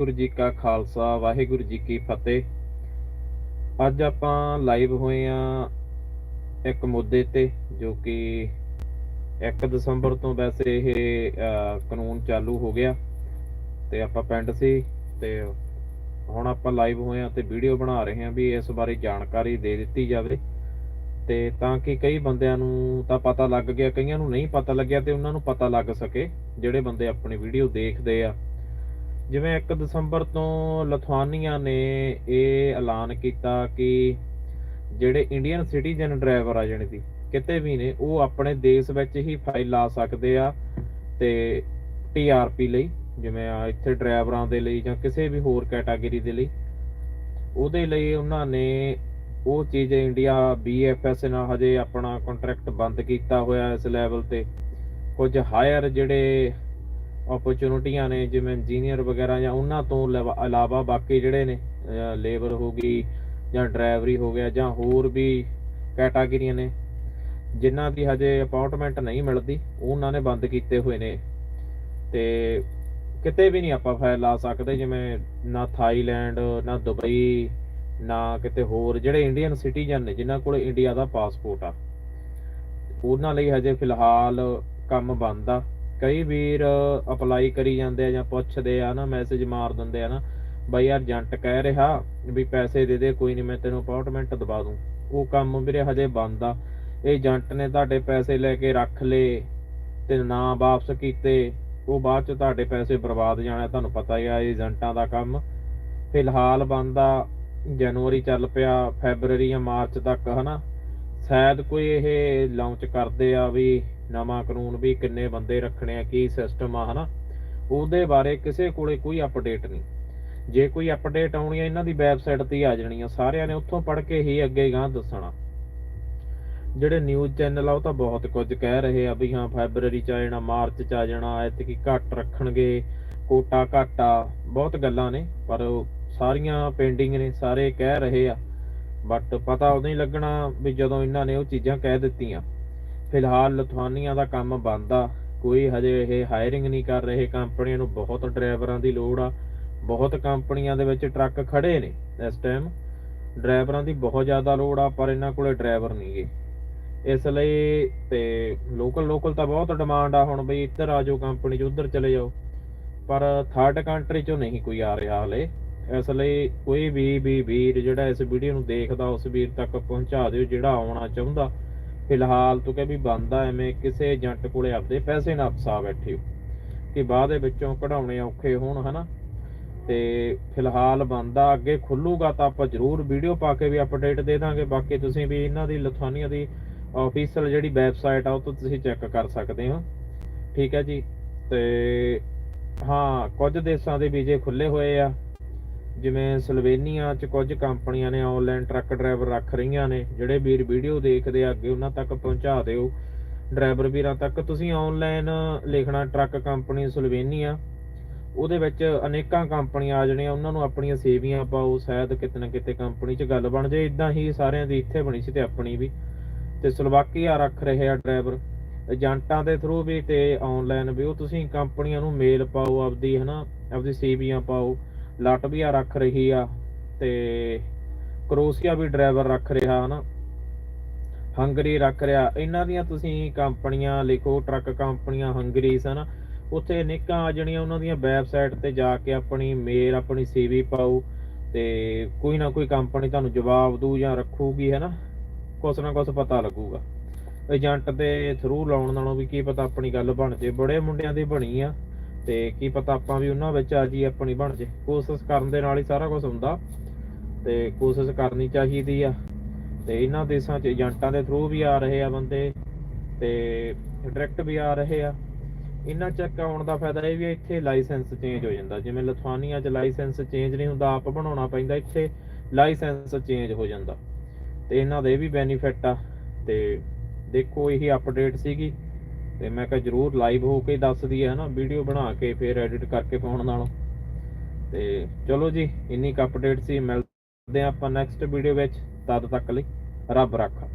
ਵਾਹਿਗੁਰੂ ਜੀ ਕਾ ਖਾਲਸਾ, ਵਾਹਿਗੁਰੂ ਜੀ ਕੀ ਫਤਿਹ। ਅੱਜ ਆਪਾਂ ਲਾਈਵ ਹੋਏ ਆ ਇੱਕ ਮੁੱਦੇ ਤੇ, ਜੋ ਕਿ 1 ਦਸੰਬਰ ਤੋਂ ਵੈਸੇ ਇਹ ਕਾਨੂੰਨ ਚਾਲੂ ਹੋ ਗਿਆ। ਤੇ ਆਪਾਂ ਪਿੰਡ ਸੀ, ਤੇ ਹੁਣ ਆਪਾਂ ਲਾਈਵ ਹੋਏ ਆ ਤੇ ਵੀਡੀਓ ਬਣਾ ਰਹੇ ਆ ਵੀ ਇਸ ਬਾਰੇ ਜਾਣਕਾਰੀ ਦੇ ਦਿੱਤੀ ਜਾਵੇ। ਤੇ ਤਾਂ ਕਿ ਕਈ ਬੰਦਿਆਂ ਨੂੰ ਤਾਂ ਪਤਾ ਲੱਗ ਗਿਆ, ਕਈਆਂ ਨੂੰ ਨਹੀਂ ਪਤਾ ਲੱਗਿਆ ਤੇ ਉਹਨਾਂ ਨੂੰ ਪਤਾ ਲੱਗ ਸਕੇ, ਜਿਹੜੇ ਬੰਦੇ ਆਪਣੀ ਵੀਡੀਓ ਦੇਖਦੇ ਆ। ਜਿਵੇਂ 1 ਦਸੰਬਰ ਤੋਂ ਲਥਵਾਨੀਆ ਨੇ ਇਹ ਐਲਾਨ ਕੀਤਾ ਕਿ ਜਿਹੜੇ ਇੰਡੀਅਨ ਸਿਟੀਜ਼ਨ ਡਰਾਈਵਰ ਆ ਜਾਣੀ ਦੀ ਕਿਤੇ ਵੀ ਨੇ, ਉਹ ਆਪਣੇ ਦੇਸ਼ ਵਿੱਚ ਹੀ ਫਾਈਲ ਲਾ ਸਕਦੇ ਆ ਤੇ ਟੀਆਰਪੀ ਲਈ, ਜਿਵੇਂ ਆ ਇੱਥੇ ਡਰਾਈਵਰਾਂ ਦੇ ਲਈ ਜਾਂ ਕਿਸੇ ਵੀ ਹੋਰ ਕੈਟਾਗਰੀ ਦੇ ਲਈ, ਉਹਦੇ ਲਈ ਉਹਨਾਂ ਨੇ ਉਹ ਚੀਜ਼ ਇੰਡੀਆ ਬੀਐਫਐਸ ਨਾਲ ਹਜੇ ਆਪਣਾ ਕੰਟਰੈਕਟ ਬੰਦ ਕੀਤਾ ਹੋਇਆ ਇਸ ਲੈਵਲ ਤੇ। ਕੁਝ ਹਾਇਰ ਜਿਹੜੇ ਓਪਰਚੁਨਿਟੀਆਂ ਨੇ, ਜਿਵੇਂ ਇੰਜੀਨੀਅਰ ਵਗੈਰਾ ਜਾਂ ਉਹਨਾਂ ਤੋਂ ਇਲਾਵਾ- ਇਲਾਵਾ ਬਾਕੀ ਜਿਹੜੇ ਨੇ ਲੇਬਰ ਹੋ ਗਈ ਜਾਂ ਡਰਾਈਵਰੀ ਹੋ ਗਿਆ ਜਾਂ ਹੋਰ ਵੀ ਕੈਟਾਗਰੀਆਂ ਨੇ, ਜਿਨ੍ਹਾਂ ਦੀ ਹਜੇ ਅਪਾਇੰਟਮੈਂਟ ਨਹੀਂ ਮਿਲਦੀ, ਉਹਨਾਂ ਨੇ ਬੰਦ ਕੀਤੇ ਹੋਏ ਨੇ। ਤੇ ਕਿਤੇ ਵੀ ਨਹੀਂ ਆਪਾਂ ਫਾਈਲ ਲਾ ਸਕਦੇ, ਜਿਵੇਂ ਨਾ ਥਾਈਲੈਂਡ ਨਾ ਦੁਬਈ ਨਾ ਕਿਤੇ ਹੋਰ, ਜਿਹੜੇ ਇੰਡੀਅਨ ਸਿਟੀਜ਼ਨ ਨੇ, ਜਿਨ੍ਹਾਂ ਕੋਲ ਇੰਡੀਆ ਦਾ ਪਾਸਪੋਰਟ ਆ। ਉਹਨਾਂ ਲਈ ਹਜੇ ਫਿਲਹਾਲ ਕੰਮ ਬੰਦ ਆ। ਕਈ ਵੀਰ ਅਪਲਾਈ ਕਰੀ ਜਾਂਦੇ ਆ ਜਾਂ ਪੁੱਛਦੇ ਆ ਨਾ ਮੈਸੇਜ ਮਾਰ ਦਿੰਦੇ ਆ ਨਾ, ਬਈ ਯਾਰ ਏਜੰਟ ਕਹਿ ਰਿਹਾ ਵੀ ਪੈਸੇ ਦੇ ਦੇ, ਕੋਈ ਨਹੀਂ ਮੈਂ ਤੈਨੂੰ ਅਪਾਇੰਟਮੈਂਟ ਦਵਾ ਦੂੰ। ਉਹ ਕੰਮ ਵੀਰੇ ਹਜੇ ਬੰਦ ਆ। ਇਹ ਏਜੰਟ ਨੇ ਤੁਹਾਡੇ ਪੈਸੇ ਲੈ ਕੇ ਰੱਖ ਲਏ ਤੇ ਨਾ ਵਾਪਸ ਕੀਤੇ, ਉਹ ਬਾਅਦ ਚ ਤੁਹਾਡੇ ਪੈਸੇ ਬਰਬਾਦ ਜਾਣਾ, ਤੁਹਾਨੂੰ ਪਤਾ ਹੀ ਆ ਏਜੰਟਾਂ ਦਾ ਕੰਮ। ਫਿਲਹਾਲ ਬੰਦ ਆ ਜਨਵਰੀ ਚੱਲ ਪਿਆ ਫੈਬਰੂਅਰੀ ਜਾਂ ਮਾਰਚ ਤੱਕ, ਹਨਾ? ਸ਼ਾਇਦ ਕੋਈ ਇਹ ਲਾਂਚ ਕਰਦੇ ਆ ਵੀ ਨਵਾਂ ਕਾਨੂੰਨ ਵੀ ਕਿੰਨੇ ਬੰਦੇ ਰੱਖਣੇ ਆ, ਕੀ ਸਿਸਟਮ ਆ, ਹਨਾ? ਉਹਦੇ ਬਾਰੇ ਕਿਸੇ ਕੋਲੇ ਕੋਈ ਅਪਡੇਟ ਨਹੀਂ। ਜੇ ਕੋਈ ਅਪਡੇਟ ਆਉਣੀ ਆ, ਇਹਨਾਂ ਦੀ ਵੈਬਸਾਈਟ ਤੇ ਹੀ ਆ ਜਾਣੀ ਆ। ਸਾਰਿਆਂ ਨੇ ਉੱਥੋਂ ਪੜ੍ਹ ਕੇ ਹੀ ਅੱਗੇ ਗਾਂ ਦੱਸਣਾ। ਜਿਹੜੇ ਨਿਊਜ਼ ਚੈਨਲ ਆ, ਉਹ ਤਾਂ ਬਹੁਤ ਕੁਝ ਕਹਿ ਰਹੇ ਆ ਵੀ ਹਾਂ ਫੈਬਰਰੀ ਚ ਆ ਜਾਣਾ ਮਾਰਚ ਚ ਆ ਜਾਣਾ, ਐਤਕੀ ਘੱਟ ਰੱਖਣਗੇ ਕੋਟਾ ਘਾਟਾ ਬਹੁਤ ਗੱਲਾਂ ਨੇ, ਪਰ ਸਾਰੀਆਂ ਪੈਂਡਿੰਗ ਨੇ, ਸਾਰੇ ਕਹਿ ਰਹੇ ਆ। ਬਟ ਪਤਾ ਉਦੋਂ ਹੀ ਲੱਗਣਾ ਵੀ ਜਦੋਂ ਇਹਨਾਂ ਨੇ ਉਹ ਚੀਜ਼ਾਂ ਕਹਿ ਦਿੱਤੀਆਂ। ਫਿਲਹਾਲ ਲਥਵਾਨੀਆਂ ਦਾ ਕੰਮ ਬੰਦ ਆ। ਕੋਈ ਹਜੇ ਇਹ ਹਾਇਰਿੰਗ ਨਹੀਂ ਕਰ ਰਹੇ। ਕੰਪਨੀਆਂ ਨੂੰ ਬਹੁਤ ਡਰਾਈਵਰਾਂ ਦੀ ਲੋੜ ਆ। ਬਹੁਤ ਕੰਪਨੀਆਂ ਦੇ ਵਿੱਚ ਟਰੱਕ ਖੜੇ ਨੇ ਇਸ ਟਾਈਮ ਡਰਾਈਵਰਾਂ ਦੀ ਬਹੁਤ ਜ਼ਿਆਦਾ ਲੋੜ ਆ, ਪਰ ਇਹਨਾਂ ਕੋਲੇ ਡਰਾਈਵਰ ਨਹੀਂਗੇ ਇਸ ਲਈ ਤੇ ਲੋਕਲ ਲੋਕਲ ਤਾਂ ਬਹੁਤ ਡਿਮਾਂਡ ਆ ਹੁਣ ਬਈ ਇੱਧਰ ਆ ਜਾਓ ਕੰਪਨੀ 'ਚ, ਉੱਧਰ ਚਲੇ ਜਾਓ। ਪਰ ਥਰਡ ਕੰਟਰੀ 'ਚੋਂ ਨਹੀਂ ਕੋਈ ਆ ਰਿਹਾ ਹਲੇ। ਇਸ ਲਈ ਕੋਈ ਵੀ ਵੀ ਵੀਰ ਜਿਹੜਾ ਇਸ ਵੀਡੀਓ ਨੂੰ ਦੇਖਦਾ, ਉਸ ਵੀਰ ਤੱਕ ਪਹੁੰਚਾ ਦਿਓ, ਜਿਹੜਾ ਆਉਣਾ ਚਾਹੁੰਦਾ। ਫਿਲਹਾਲ ਤੂੰ ਕਹੇ ਵੀ ਬੰਦ ਐਵੇਂ ਕਿਸੇ ਏਜੰਟ ਕੋਲੇ ਆਪਦੇ ਪੈਸੇ ਨਾ ਫਸਾ ਬੈਠੇ ਹੋ। ਕਿ ਬਾਅਦ ਦੇ ਵਿੱਚੋਂ ਕਢਾਉਣੇ ਔਖੇ ਹੋਣ, ਹਨਾ? ਤੇ ਫਿਲਹਾਲ ਬੰਦ ਅੱਗੇ ਖੁੱਲੂਗਾ ਤਾਂ ਆਪਾਂ ਜ਼ਰੂਰ ਵੀਡੀਓ ਪਾ ਕੇ ਵੀ ਅਪਡੇਟ ਦੇ ਦਾਂਗੇ। ਬਾਕੀ ਤੁਸੀਂ ਵੀ ਇਹਨਾਂ ਦੀ ਲਥਾਨੀਆ ਦੀ ਆਫੀਸ਼ੀਅਲ ਜਿਹੜੀ ਵੈਬਸਾਈਟ ਆ, ਉਹ ਤੋਂ ਤੁਸੀਂ ਚੈੱਕ ਕਰ ਸਕਦੇ ਹੋ। ਠੀਕ ਹੈ ਜੀ? ਤੇ ਹਾਂ, ਕੁਝ ਦੇਸ਼ਾਂ ਦੇ ਵੀਜ਼ੇ ਖੁੱਲੇ ਹੋਏ ਆ। ਜਿਵੇਂ ਸਲੋਵੇਨੀਆ ਚ ਕੁਝ ਕੰਪਨੀਆਂ ਨੇ ਆਨਲਾਈਨ ਟਰੱਕ ਡਰਾਈਵਰ ਰੱਖ ਰਹੀਆਂ ਨੇ, ਜਿਹੜੇ ਵੀਰ ਵੀਡੀਓ ਦੇਖਦੇ ਆ, ਅੱਗੇ ਉਹਨਾਂ ਤੱਕ ਪਹੁੰਚਾ ਦਿਓ। ਡਰਾਈਵਰ ਵੀਰਾਂ ਤੱਕ, ਤੁਸੀਂ ਆਨਲਾਈਨ ਲਿਖਣਾ ਟਰੱਕ ਕੰਪਨੀ ਸਲੋਵੇਨੀਆ, ਉਹਦੇ ਵਿੱਚ ਅਨੇਕਾਂ ਕੰਪਨੀਆਂ ਆ ਜਾਣੀਆਂ, ਉਹਨਾਂ ਨੂੰ ਆਪਣੀਆਂ ਸੇਵੀਆਂ ਪਾਓ, ਸ਼ਾਇਦ ਕਿਤੇ ਨਾ ਕਿਤੇ ਕੰਪਨੀ 'ਚ ਗੱਲ ਬਣ ਜਾਏ ਇਦਾਂ ਹੀ ਸਾਰਿਆਂ ਦੀ ਇੱਥੇ ਬਣੀ ਸੀ ਤੇ ਆਪਣੀ ਵੀ। ਤੇ ਸਲੋਵਾਕੀਆ ਰੱਖ ਰਹੇ ਆ ਡਰਾਈਵਰ ਏਜੰਟਾਂ ਦੇ ਥਰੂ ਵੀ ਤੇ ਆਨਲਾਈਨ ਵੀ, ਉਹ ਤੁਸੀਂ ਕੰਪਨੀਆਂ ਨੂੰ ਮੇਲ ਪਾਓ, ਆਪਦੀ, ਹਨਾ, ਆਪਦੀ ਸੇਵੀਆਂ ਪਾਓ। ਲਾਟਵੀਆ ਰੱਖ ਰਹੀ ਆ ਤੇ ਕਰੋਸ਼ੀਆ ਵੀ ਡਰਾਈਵਰ ਰੱਖ ਰਿਹਾ ਹਨਾ। ਹੰਗਰੀ ਰੱਖ ਰਿਹਾ। ਇਹਨਾਂ ਦੀਆਂ ਤੁਸੀਂ ਕੰਪਨੀਆਂ ਲਿਖੋ ਟਰੱਕ ਕੰਪਨੀਆਂ ਹੰਗਰੀ ਹਨਾ, ਉੱਥੇ ਅਨੇਕਾਂ ਆ ਜਾਣੀਆਂ ਉਹਨਾਂ ਦੀਆਂ ਵੈਬਸਾਈਟ ਤੇ ਜਾ ਕੇ ਆਪਣੀ ਮੇਲ, ਆਪਣੀ ਸੀਵੀ ਪਾਓ ਤੇ ਕੋਈ ਨਾ ਕੋਈ ਕੰਪਨੀ ਤੁਹਾਨੂੰ ਜਵਾਬ ਦੂ ਜਾਂ ਰੱਖੂਗੀ ਹਨਾ। ਕੁਛ ਨਾ ਕੁਛ ਪਤਾ ਲੱਗੂਗਾ। ਏਜੰਟ ਦੇ ਥਰੂ ਲਾਉਣ ਨਾਲੋਂ ਵੀ ਕੀ ਪਤਾ ਆਪਣੀ ਗੱਲ ਬਣ ਜੇ। ਬੜੇ ਮੁੰਡਿਆਂ ਦੀ ਬਣੀ ਆ। ਤੇ ਕੀ ਪਤਾ ਆਪਾਂ ਵੀ ਉਹਨਾਂ ਵਿੱਚ ਆ ਜੀ ਆਪਣੀ ਬਣ ਜੇ। ਕੋਸ਼ਿਸ਼ ਕਰਨ ਦੇ ਨਾਲ ਹੀ ਸਾਰਾ ਕੁਝ ਹੁੰਦਾ। ਤੇ ਕੋਸ਼ਿਸ਼ ਕਰਨੀ ਚਾਹੀਦੀ ਆ। ਤੇ ਇਹਨਾਂ ਦੇਸ਼ਾਂ 'ਚ ਏਜੰਟਾਂ ਦੇ ਥਰੂ ਵੀ ਆ ਰਹੇ ਆ ਬੰਦੇ। ਤੇ ਡਾਇਰੈਕਟ ਵੀ ਆ ਰਹੇ ਆ। ਇਹਨਾਂ ਚੱਕ ਆਉਣ ਦਾ ਫਾਇਦਾ ਇਹ ਵੀ ਇੱਥੇ ਲਾਇਸੈਂਸ ਚੇਂਜ ਹੋ ਜਾਂਦਾ। ਜਿਵੇਂ ਲਥਵਾਨੀਆ 'ਚ ਲਾਇਸੈਂਸ ਚੇਂਜ ਨਹੀਂ ਹੁੰਦਾ, ਆਪ ਬਣਾਉਣਾ ਪੈਂਦਾ, ਇੱਥੇ ਲਾਇਸੈਂਸ ਚੇਂਜ ਹੋ ਜਾਂਦਾ। ਤੇ ਇਹਨਾਂ ਦੇ ਵੀ ਬੈਨੀਫਿਟ ਆ। ਤੇ ਦੇਖੋ, ਇਹੀ ਅਪਡੇਟ ਸੀਗੀ। ਤੇ ਮੈਂ ਕਿਹਾ ਜਰੂਰ ਲਾਈਵ ਹੋ ਕੇ ਦੱਸ ਦਈਏ ਹਨਾ ਵੀਡੀਓ ਬਣਾ ਕੇ ਫਿਰ ਐਡਿਟ ਕਰਕੇ ਪਾਉਣ ਨਾਲੋਂ। ਤੇ ਚਲੋ ਜੀ, ਇੰਨੀ ਕੁ ਅਪਡੇਟ ਸੀ, ਮਿਲਦੇ ਹਾਂ ਆਪਾਂ ਨੈਕਸਟ ਵੀਡੀਓ ਵਿੱਚ। ਤਦ ਤੱਕ ਲਈ ਰੱਬ ਰਾਖਾ।